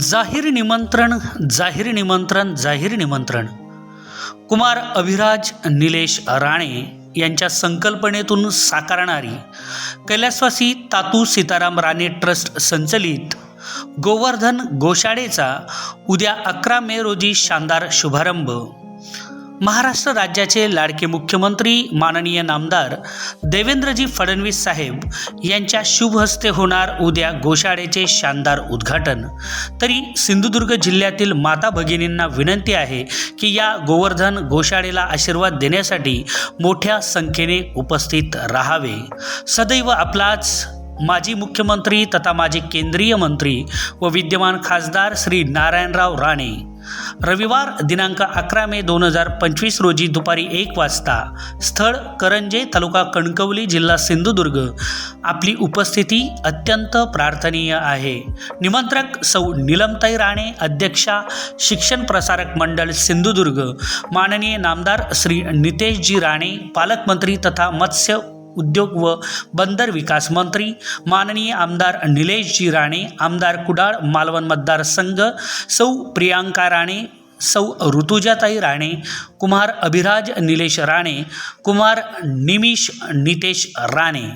जाहीर निमंत्रण जाहीर निमंत्रण जाहीर निमंत्रण. कुमार अभिराज निलेश राणे यांच्या संकल्पनेतून साकारणारी कैलासवासी तातू सीताराम राणे ट्रस्ट संचलित गोवर्धन गोशाळेचा उद्या अकरा मे रोजी शानदार शुभारंभ. महाराष्ट्र राज्याचे लाडके मुख्यमंत्री माननीय नामदार देवेंद्रजी फडणवीस साहेब यांच्या शुभ हस्ते होणार उद्या गोशाळेचे शानदार उद्घाटन. तरी सिंधुदुर्ग जिल्ह्यातील माता भगिनींना विनंती आहे की या गोवर्धन गोशाळेला आशीर्वाद देण्यासाठी मोठ्या संख्येने उपस्थित राहावे. सदैव आपलाच माजी मुख्यमंत्री तथा माजी केंद्रीय मंत्री व विद्यमान खासदार श्री नारायणराव राणे रविवार दिनांक अकरा मे दोन हजार पंचवीस रोजी दुपारी एक वाजता. स्थळ करंजे तालुका कणकवली जिल्हा सिंधुदुर्ग. आपली उपस्थिती अत्यंत प्रार्थनीय आहे. निमंत्रक सौ निलमताई राणे अध्यक्षा शिक्षण प्रसारक मंडळ सिंधुदुर्ग. माननीय नामदार श्री नितेशजी राणे पालकमंत्री तथा मत्स्य उद्योग व बंदर विकास मंत्री माननीय आमदार निलेशजी राणे आमदार कुडाळ मालवण मतदारसंघ सौ प्रियांका राणे सौ ऋतुजाताई राणे कुमार अभिराज निलेश राणे कुमार निमिष नितेश राणे.